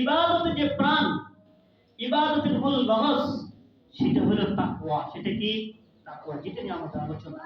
ইবাদতের যে প্রাণ, ইবাদতের মূল রহস সেটা হলো তাকওয়া। সেটা কি? তাকওয়া, যেটা নিয়ে আমাদের আলোচনা।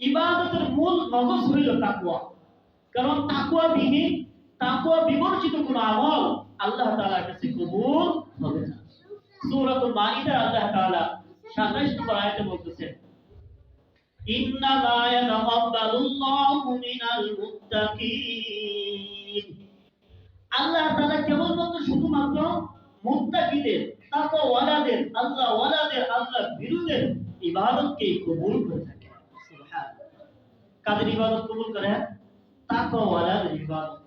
ইবাদতের মূল মগজ হইল তাকওয়া। কারণ তাকওয়া বিহীন তাকওয়া বিবর্জিত কোন আমল আল্লাহ তাআলার কাছে কবুল হবে না। সূরাতুল মাইদা আল্লাহ তাআলা 27 নম্বর আয়াতে বলতেছেন, ইন্নামা ইয়াতাকাব্বালুল্লাহু মিনাল মুত্তাকিন। শুধুমাত্র মুত্তাকিদের, তাকওয়ালাদের, আল্লাহ ওয়ালাদের আল্লাহ বিরুদের ইবাদতকে কবুল করে থাকে। কাদের ইবাদত কবুল করে? তাকওয়ালাদের ইবাদত।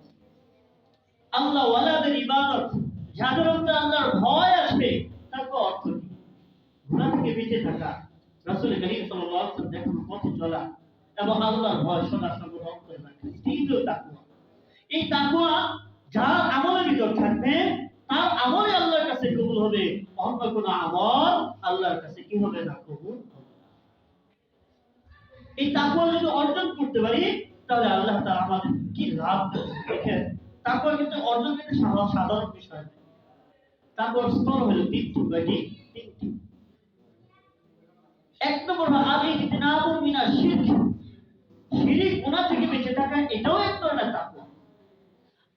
আল্লাহ ওয়ালাদের ইবাদত। যাদের মধ্যে আল্লাহর ভয় আছে তাকওয়া অর্থ কি গুনাহ থেকে বেঁচে থাকা রাসূল করিম সাল্লাল্লাহু আলাইহি ওয়াসাল্লাম দেখানো পথে চলা এবং আল্লাহর ভয় সদা সর্বদা অন্তরে রাখা এই তাকওয়া। এই তাকওয়া যার আমলের ভিতর থাকবে তার আমলে আল্লাহর কাছে কবুল হবে অন্য কোনো আমল আল্লাহর কাছে কি হবে না কবুল এই তাকওয়া যদি অর্জন করতে পারি, তাহলে আল্লাহ তাআলা আমাদের কি লাভ দেখেন, তাকওয়া কিন্তু অর্জন কিন্তু সাধারণ বিষয় নয়। তাকওয়ার স্তর হলো তিনটি বাকি তিনটি। এক নম্বর আগে ইতনাবু মিনা শিরক। শিরিক গুনাহ থেকে বেঁচে থাকা এটাও এক ধরনের তাকওয়া।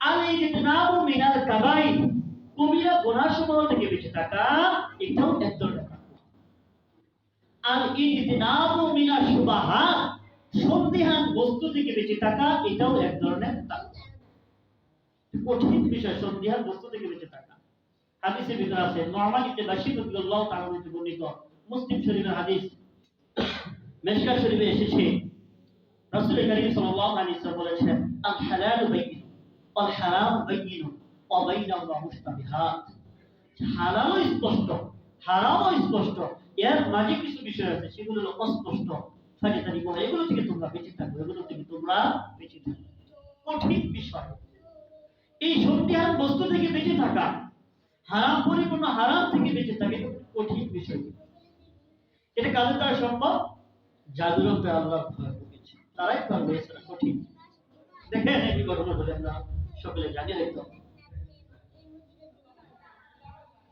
আল ইজতিনাবু মিনাল কাবাইর। কবিরা গুনাহসমূহ থেকে বেঁচে থাকা, এটাও এক শুবাহাত সন্দেহান বস্তু থেকে বেঁচে থাকা, এটাও এক ধরনের কঠিন বিষয়, সন্দেহান বস্তু থেকে বেঁচে থাকা। ভিতরে আছে বর্ণিত মুসলিম শরীফের হাদিস। মেশকাত শরীফে এসেছে রাসূল বলেছেন, আল হালাল বাইয়িন ওয়াল হারাম বাইয়িন হালালও স্পষ্ট হারামও স্পষ্ট এর মাঝে কিছু বিষয়। আছে সেগুলো হলো অস্পষ্ট বলে এগুলো থেকে তোমরা বেঁচে থাকো এগুলো থেকে তোমরা বেঁচে থাকো কঠিন বিষয়। এই সন্দেহান বস্তু থেকে বেঁচে থাকা হারাম পরিপূর্ণ হারাম থেকে বেঁচে থাকে কঠিন বিষয়। এটা কাদের দ্বারা সম্ভব? যাদের আল্লাহ ভয় ঢুকেছে তারাই পারবে এছাড়া কঠিন দেখেন এই ঘটনা বলে আমরা সকলে জানি, হয়তো।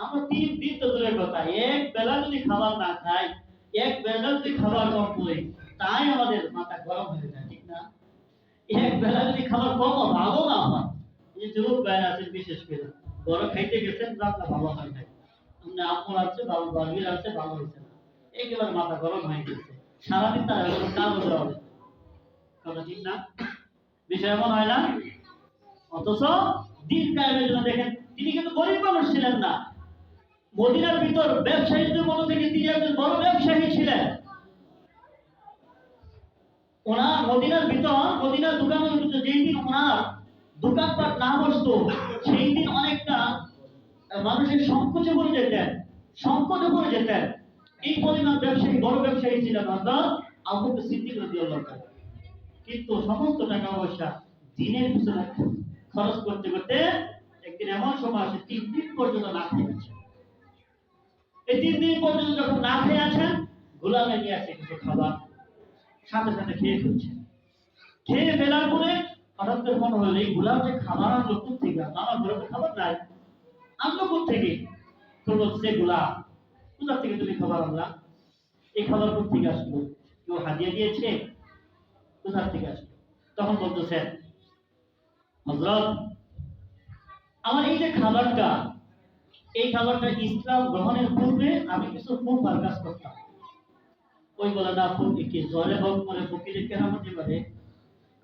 আমরা তিন দিন তো দূরের কথা, এক বেলা যদি খাবার না খাই, এক বেলা যদি খাবার কম করি তাই আমাদের মাথা গরম হয়ে যায়, ঠিক না? এক বেলা যদি খাবার কম ভালো না হয়, এই যুবক ভাইরা আছেন বিশেষ করে। বড় খাইতে গেছেন, রান্না ভালো হয় নাই। আমরা আম্মুর আছে বাবু বাবির আছে ভালো হয়েছে না। একেবারে মাথা গরম হয়ে গেছে। সারাদিন তারা এরকম দেওয়া হবে কথা ঠিক না? বিষয় এমন হয় না? অথচ দিন কায়েমের জন্য দেখেন, তিনি কিন্তু গরিব মানুষ ছিলেন না। মদিনার ভিতর ব্যবসায়ীদের মধ্যে থেকে তিনি একজন বড় ব্যবসায়ী ছিলেন। ওনার মদিনার ভিতর, মদিনার দোকানের ভিতর যেই দিন ওনার দোকানপাট না বসতো সেই দিন অনেকটা মানুষের সংকোচে পড়ে যেতেন সংকটে পড়ে যেতেন। এই পরিমাণ ব্যবসায়ী, বড় ব্যবসায়ী ছিলেন হযরত আবু বকর সিদ্দিক রাদিয়াল্লাহু তাআলা। কিন্তু সমস্ত টাকা পয়সা দিনের পিছনে খরচ করতে করতে একদিন এমন সময় আসে, তিন দিন পর্যন্ত না খেয়ে আছে এই তিন দিন পর্যন্ত যখন না খেয়ে আছেন গোলামে নিয়ে আসে কিছু খাবার। সাথে সাথে খেয়ে ফেলছে। খেয়ে ফেলার পরে হঠাৎ করে মনে হলো, এই গোলাম যে খাবার আনলো কোথ থেকে আমার ঘরে খাবার নাই। আনলো কোথ থেকে তো বলছে গোলাম। কোথা থেকে তুমি খাবার আনলা? এই খাবার কোথ থেকে আসলো? কেউ হাদিয়া দিয়েছে? কোথা থেকে আসলো? তখন বলতেছেন হজরত আমার এই যে খাবারটা এই খাবারটা ইসলাম গ্রহণের পূর্বে আমি কিছু খুব কাজ করতাম। ওই বলে না ফকিরকে জ্বরে হোক ফকিরের কেন হতে পারে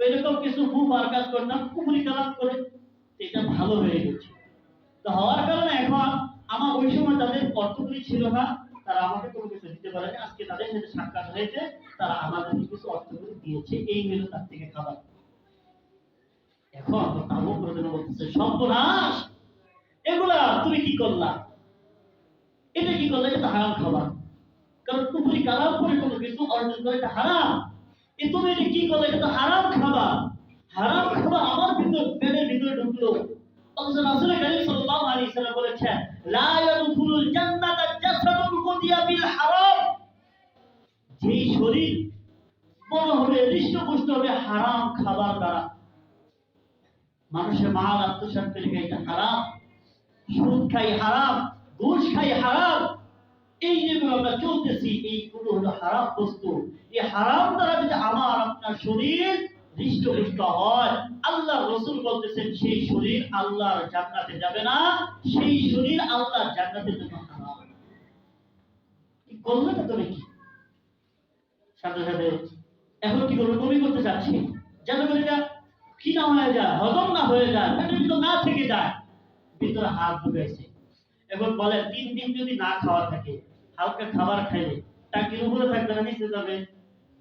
এরকম কিছু খুব কাজ করতাম কুকুরি কালাম করে এটা ভালো হয়ে গেছে। তো হওয়ার কারণে এখন আমার ওই সময় তাদের অর্থগুলি ছিল না, তারা আমাকে কোনো কিছু দিতে পারেনি। আজকে তাদের সাথে সাক্ষাৎ হয়েছে, তারা আমাদের কিছু অর্থগুলি দিয়েছে, এই হলো তার থেকে খাবার। এখন আবু প্রধান বলতেছে, সর্বনাশ! তুমি কি করলা? এটা কি করলে? এটা হারাম খাবার। কারণ কুপুরি কালাম করে কোনো কিছু অর্জন করে এটা হারাম। এ তুমি এটা কি করলে? এটা হারাম খাবার। হারাম খাবার আমার ভিতর পেটের ভিতরে ঢুকলো। মানুষের মাল এটা হারাম। সুদ খাই হারাম, ঘুষ খাই হারাম। এই যে আমরা চলতেছি, এইগুলো হলো হারাম বস্তু। এই হারাম দ্বারা যদি আমার, আপনার শরীর হৃষ্টপুষ্ট হয় আল্লাহ রসুল বলতেছেন, সেই শরীর আল্লাহর জান্নাতে যাবে না, সেই শরীর আল্লাহর সাথে সাথে এখন কি করব? বমি করতে চাচ্ছি। করে এটা কি না হয়ে যায়, হজম না হয়ে যায় না থেকে যায়। ভিতরে হাত ঢুকাইছে। এখন বলে, তিন দিন যদি না খাওয়া থাকে, হালকা খাবার খাইলে টাকির উপরে থাকবে না নিচে যাবে?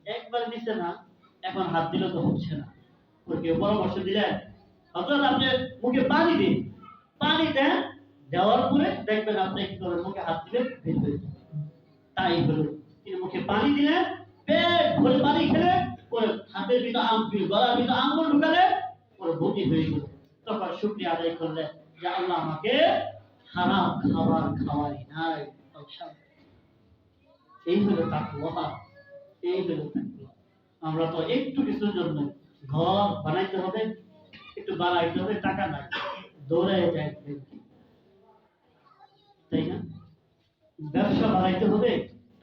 একবার নিচে না, এখন হাত দিলে তো হচ্ছে না। ওর কেউ পরামর্শ দিলেন অর্থাৎ আপনি মুখে পানি দিন। পানি দেন, দেওয়ার পরে দেখবেন আপনি কি করবেন মুখে হাত হয়ে যাবে তাই হলো, তিনি মুখে পানি দিলেন পেট ভরে পানি খেলে, ওর হাতের ভিতর আম, গলার ভিতর আঙ্গুল ঢুকালে ওর বমি হয়ে গেল। তখন শুক্রিয়া আদায় করলে যে আল্লাহ আমাকে হারাম খাবার খাওয়াই নাই। এই হলো তাকওয়া। এই হলো আমরা তো একটু কিছুর জন্য ঘর বানাইতে হবে, একটু বানাইতে হবে, টাকা নাই। দৌড়ে ব্যাংকে। তাই না? ব্যবসা বাড়াইতে হবে,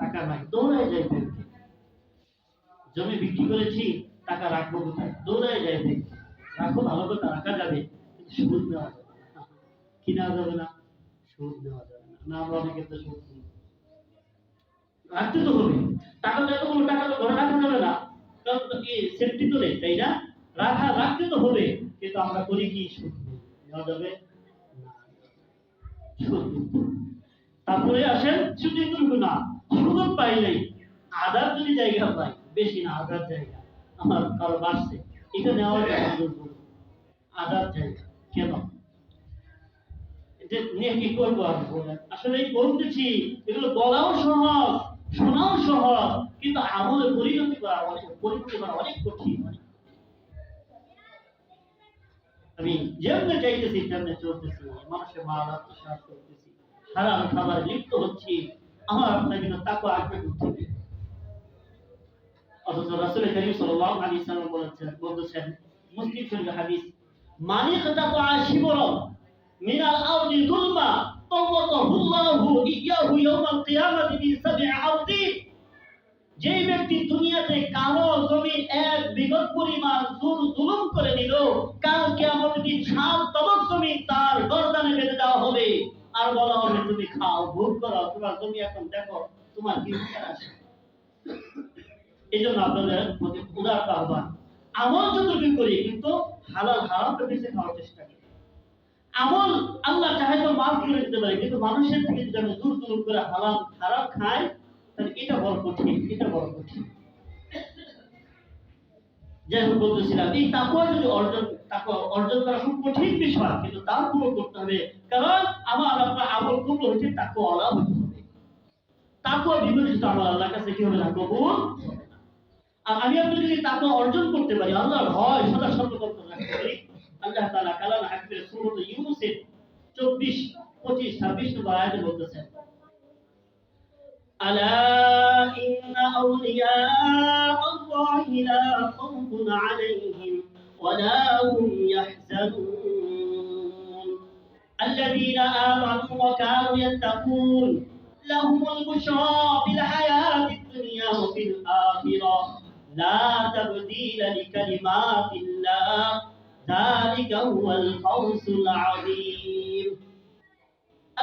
টাকা নাই। যায় ব্যাংকে জমি বিক্রি করেছি, টাকা রাখব কোথায়? যায় ব্যাংকে রাখো, ভালো কথা রাখা যাবে, কিন্তু সুদ নেওয়া যাবে। না কি নেওয়া যাবে না? সুদ নেওয়া যাবে না। না আমরা অনেকে তো সুদ নিই। রাখতে তো হবে। টাকা টাকা তো ঘরে রাখা যাবে না। সেফটি তো নেই তাই না? রাখা রাখতে তো হবে কিন্তু আমরা করি কি সুদ নিই। নেওয়া যাবে। তারপরে আসেন শুধু এটুকু না। সুযোগ পাইলেই আধার যদি জায়গা পাই বেশি না আধার জায়গা। আমার কারও বাড়ছে। এটা নেওয়ার আধার জায়গা। কেন? এটা নিয়ে কি করব আমি? আসলে বলতেছি এগুলো বলাও সহজ, শোনাও সহজ, কিন্তু আমলে পরিণতি করা অনেক, পরিণতি করা অনেক কঠিন। আমি যেমনি চাইতেছি, তেমনি চলতেছি, মানুষের মাল, আত্মসাৎ করতেছি, হারাম খাবার লিপ্ত হচ্ছি, আমার আপনার কিন্তু তাকে আসবে থেকে অথচ রাসূল করিম সাল্লাল্লাহু আলাইহি সাল্লাম বলেছেন, বলতেছেন, মুসলিম শরীফ হাদিস মানি কাতাতু আশিবর মিনাল আরদি যুলমা তাওয়াতাহুল্লাহু ইয়াহু ইয়াউমাল কিয়ামাতি বি সাব'i আরদি যে ব্যক্তি দুনিয়াতে কারও জমি এক বিগত পরিমাণ জুল জুলুম করে নিল, কাল কিয়ামতের দিন সাত তবক জমি তার গর্দানে বেঁধে দেওয়া হবে। আর বলা হবে, তুমি খাও, ভোগ করো, তোমার জমি এখন দেখো, তোমার কি এই জন্য আপনাদের প্রতি উদারতা আহ্বান। আমল যতটুকু করি, কিন্তু হালাল হারামটা বেশি খাওয়ার চেষ্টা করি। আমল আল্লাহ চাহে তো মাফ করে দিতে পারে, কিন্তু মানুষের থেকে যদি দূর দূর করে হালাল খারাপ খাই, তাহলে এটা বড় কঠিন এটা বড় কঠিন যাই হোক বলতেছিলাম এই তাকুয়া যদি অর্জন তাকুয়া অর্জন করা খুব কঠিন বিষয়, কিন্তু তারপরেও করতে হবে। কারণ আমার আপনার আমলগুলো হচ্ছে তাকুয়া আলা হতে হবে। তাকুয়া বিপরীত আমার কাছে, কি হবে না? কবুল? আর আমি আপনি যদি তাকুয়া অর্জন করতে পারি, আল্লাহর বলতেছেন ألا إن أولياء الله لا خوف عليهم ولا هم يحزنون الذين آمنوا وكانوا يتقون لهم البشرى في الحياة الدنيا وفي الآخرة لا تبديل لكلمات الله ذلك هو الفوز العظيم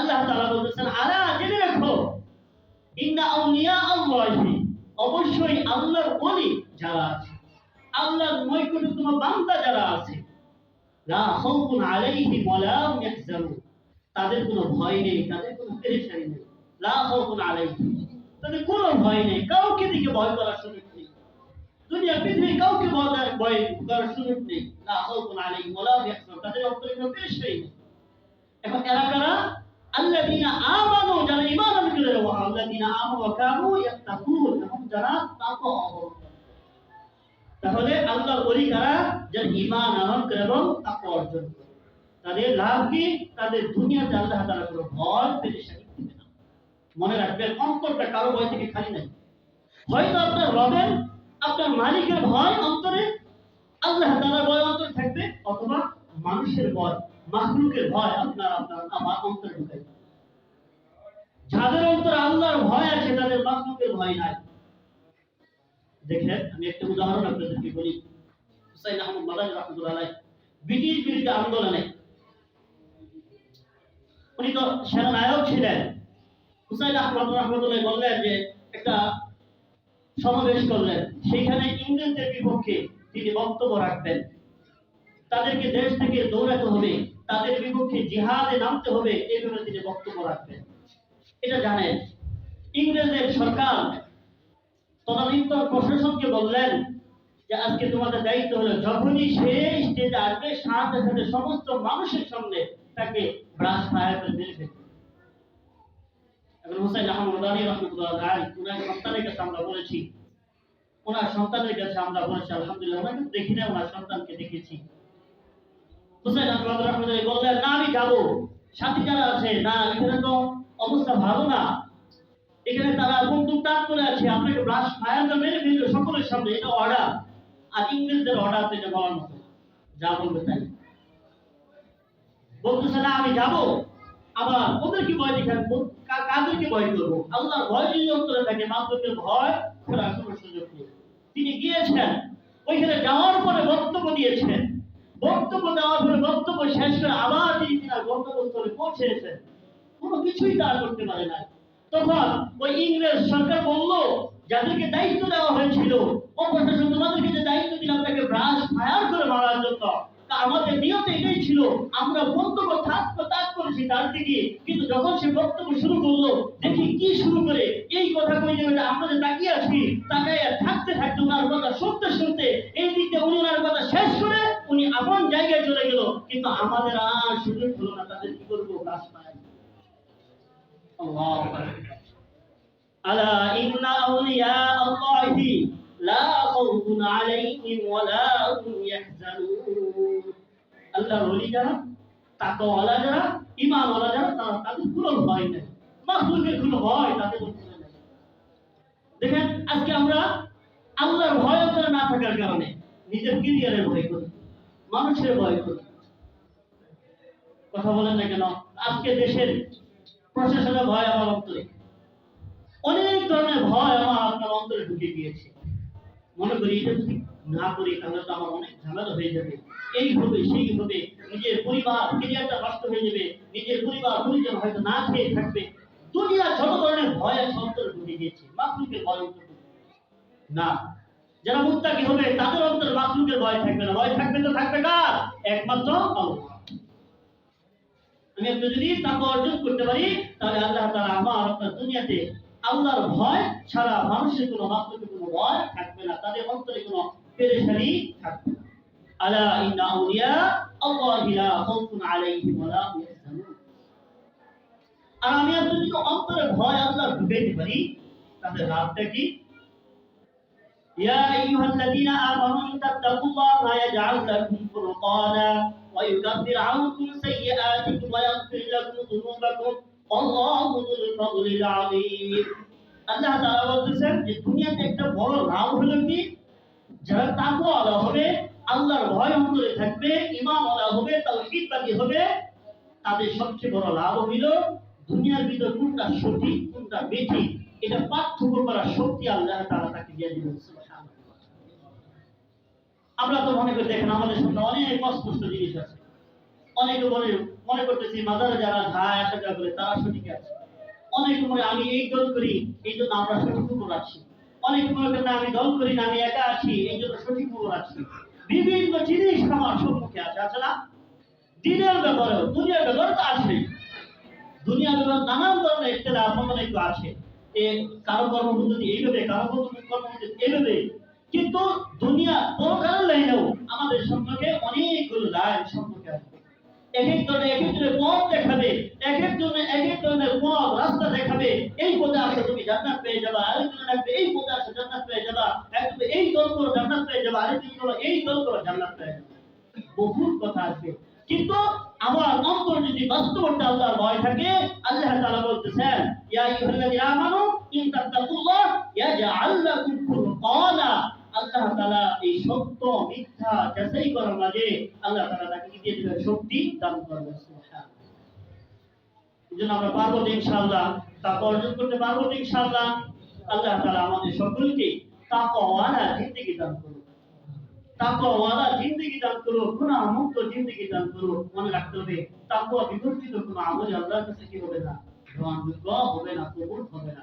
আল্লাহ তালা বলতেছেন, আলা জেনে রাখো, ইন্না আউলিয়া আল্লাহি, অবশ্যই আল্লাহর ওলি যারা আছে, আল্লাহর নৈকট্যতম বান্দা যারা আছে, লা খাউফুন আলাইহি ওয়া লা হুম ইয়াহজানুন তাদের কোনো ভয় নেই, তাদের কোনো পেরেশানি নেই, লা খাউফুন আলাইহি তাদের কোনো ভয় নেই, কাউকে দিকে ভয় করার সুযোগ নেই, দুনিয়া, পৃথিবীর কাউকে ভয় করার সুযোগ নেই, লা খাউফুন আলাইহি ওয়া লা হুম ইয়াহজানুন তাদের অন্তরে কোনো পেরেশানি নেই। এখন এরা কারা? আল্লাযীনা আমানু যারা ঈমান আনবে আল্লাযীনা আমানু ওয়া কানু ইয়াত্তাকুন এবং যারা তাকওয়া অবলম্বন তাহলে আল্লাহর ওলি কারা? যারা ঈমান আনয়ন করে এবং তাকওয়া অর্জন করে। তাদের লাভ কি? তাদের দুনিয়াতে আল্লাহ তাআলা কোনো ভয়, পেরেশানি দিবে মনে রাখবেন, অন্তরটা কারও ভয় থেকে খালি নাই। হয়তো আপনার রবের, আপনার মালিকের ভয় অন্তরে। আল্লাহ তাআলার ভয় অন্তরে থাকবে অথবা মানুষের ভয়। মাখলুকের ভয় আপনার আপনার, আমার অন্তরে যাদের অন্তরে আল্লাহর ভয় আছে, তাদের মাখলুকের ভয় নাই। দেখেন, আমি একটা উদাহরণ আপনাদেরকে বলি। হুসাইন আহমদ রহমতুল্লাহ ব্রিটিশ বিরুদ্ধে আন্দোলনে উনি তো সেনানায়ক ছিলেন। হুসাইন আহমদ রহমতুল্লাহ বললেন যে, একটা সমাবেশ করলেন। সেখানে ইংরেজদের বিপক্ষে তিনি বক্তব্য রাখবেন। তাদেরকে দেশ থেকে দৌড়াতে হবে, তাদের বিপক্ষে জিহাদে নামতে হবে এইভাবে তিনি বক্তব্য রাখবেন। এটা জানেন। ইংরেজের সরকার তদানীন্তন প্রশাসনকে বললেন যে, আজকে তোমাদের দায়িত্ব হলো যখনই সে স্টেজে আসবে, সাথে সাথে সমস্ত মানুষের সামনে তাকে ব্রাশ ফায়ার রহমতুল্লাহ আলী ওনার সন্তানের কাছে আমরা বলেছি ওনার সন্তানের কাছে আমরা বলেছি, আলহামদুলিল্লাহ দেখি না ওনার সন্তানকে দেখেছি। হোসেন রহমতুল্লাহ বললেন, না, আমি যাব। সাথী যারা আছে, না, এখানে তো অবস্থা ভালো না। এখানে তারা করে আছে, আপনাকে ব্রাশ, ফায়ার করে মেরে ফেলবে সকলের সামনে, এটা অর্ডার আর ইংরেজদের অর্ডার বলার মতো যা বলবে তাই। আমি যাব। আবার ওদের কি ভয় দেখান কা- কাদেরকে ভয় করব? আল্লাহর ভয় যদি অন্তরে থাকে মাধ্যমের ভয় করার কোনো সুযোগ নেই। তিনি গিয়েছেন, ওইখানে যাওয়ার পরে বক্তব্য দিয়েছেন। বক্তব্য দেওয়ার পরে বক্তব্য শেষ করে আবার তিনি তিনার গন্তব্যস্থলে পৌঁছেছেন কোনো কিছুই তারা করতে পারে না তখন ওই ইংরেজ সরকার বলল, যাদেরকে দায়িত্ব দেওয়া হয়েছিল ও প্রশাসন তোমাদেরকে যে দায়িত্ব দিলাম তাকে ব্রাশ ফায়ার করে মারার জন্য। আমাদের নিয়ত এটাই ছিল, আমরা বক্তব্য থাকতো তাক করেছি তার দিকে। কিন্তু যখন সে বক্তব্য শুরু করল, দেখি কি শুরু করে, এই কথা কই যে আমরা যে তাকিয়ে আছি তাকায় থাকতে থাকতে ওনার কথা শুনতে শুনতে এই দিক দিয়ে উনি ওনার কথা শেষ করে উনি আপন জায়গায় চলে গেল কিন্তু আমাদের আর সুযোগ হলো না, তাদের কি করব? কাজ পায় আলা ইন্না আউলিয়া লা খাউফুন আলাইহিম ওয়ালা হুম ইয়াহজানুন। ওলি যারা যারা যারা, তারা তাদের কোনো ভয় মাখলুকের কোনো ভয় তাদের দেখেন, আজকে আমরা আল্লাহর ভয় না থাকার কারণে নিজের কেরিয়ারের ভয় করি, মানুষের ভয় করি। কথা বলেন না কেন? আজকে দেশের প্রশাসনের ভয় আমার অন্তরে। অনেক ধরনের ভয় আমার আপনার অন্তরে ঢুকে গিয়েছে। মনে করি এটা যদি না করি, তাহলে তো আমার অনেক ঝামেলা হয়ে যাবে। এই হবে সেই হবে নিজের পরিবার, কেরিয়ারটা নষ্ট হয়ে যাবে। নিজের পরিবার পরিজন হয়তো না খেয়ে থাকবে। দুনিয়া যত ধরনের ভয় আছে অন্তরে ঢুকে গিয়েছে। মাতৃকের ভয় অন্তরে। না। যারা মুত্তাকি হবে, তাদের অন্তরে মাতৃকের ভয় থাকবে না। ভয় থাকবে তো থাকবে কার? একমাত্র আল্লাহ। আমি আপনি যদি অর্জন করতে পারি, তাহলে আল্লাহ তাআলা আমার আপনার দুনিয়াতে আল্লাহর ভয় ছাড়া মানুষের কোনো মাত্রকে কোনো ভয় থাকবে না। তাদের অন্তরে কোনো পেরেশানি থাকবে না। আলা ইন্না আউলিয়া খাউফুন আলাইহিম হুম আর আমি আপনি যদি অন্তরে ভয় আল্লাহ ঢুকাইতে পারি, তাহলে লাভটা কি? يا أيها الذين آمنوا إن تتقوا الله يجعل لكم فرقانا ويكفر عنكم سيئاتكم ويغفر لكم ذنوبكم والله ذو الفضل العظيم আল্লাহ তাআলা বলতেছেন যে দুনিয়াতে একটা বড় লাভ হলো কি যারা তাকওয়ালা হবে আল্লাহর ভয় অন্তরে থাকবে ঈমানওয়ালা হবে তাওহীদবাদী হবে তাদের সবচেয়ে বড় লাভ হইল দুনিয়ার ভিতর কোনটা সঠিক কোনটা বেঠিক এটা পার্থক্য করার শক্তি আল্লাহ তাআলা তাকে দিয়ে আমরা তো মনে করি, দেখেন আমাদের সামনে অনেক অস্পষ্ট জিনিস আছে। অনেকে মনে মনে করতেছি, মাজারে যারা যায় আসা যাওয়া করে, তারা সঠিক আছে। অনেক মনে আমি এই দল করি, এই জন্য আমরা সঠিক উপর আছি। অনেক মনে করেন আমি দল করি না, আমি একা আছি, এই জন্য সঠিক উপর আছি। বিভিন্ন জিনিস আমার সম্মুখে আছে আছে না? দিনের ব্যাপারেও, দুনিয়ার ব্যাপারে তো আছে। দুনিয়ার ব্যাপারে নানান ধরনের একটা আপনাদের একটু আছে। এ কারও কর্মপদ্ধতি এইভাবে কারও কর্মপদ্ধতি এইভাবে কিন্তু দুনিয়া পরকালের লাইনেও আমাদের সম্পর্কে অনেকগুলো লাইন সম্পর্কে আছে। এক এক ধরনের, এক এক ধরনের পথ দেখাবে, এক এক ধরনের এক এক ধরনের পথ, রাস্তা দেখাবে। এই পথে আসলে তুমি, জান্নাত পেয়ে যাবা, আরেকজন ডাকবে এই পথে আসো, জান্নাত পেয়ে যাবা। একজন এই দল করো, জান্নাত পেয়ে যাবা, আরেকজন এই দল করো, জান্নাত পেয়ে যাবা। বহুত কথা আছে। কিন্তু আমার অন্তর যদি বাস্তবতা আল্লাহর ভয় থাকে, আল্লাহ তাআলা বলতেছেন, ইয়া আইয়ুহাল্লাযীনা আমানু, ইন তাত্তাকুল্লাহ ইয়াজআল লাকুম ফুরকানা। আল্লাহ তাআলা এই সত্য, মিথ্যা যাচাই করার মাঝে আল্লাহ তাআলা তাকে কি দিয়ে দিবেন শক্তি দান করবেন সুবহানাল্লাহ। এজন্য আমরা পারব তো ইনশাআল্লাহ। তাকে অর্জন করতে পারব তো ইনশাআল্লাহ। আল্লাহ তাআলা আমাদের সকলকে তাকওয়ালা জিন্দেগি দান করুন। তাকওয়ালা জিন্দেগি দান করো গুনাহ মুক্ত জিন্দেগি দান করো মনে রাখতে হবে তাকওয়া বিবর্তিত কোনো আমল আল্লাহর কাছে কি হবে না? গ্রহণযোগ্য হবে না, কবুল হবে না।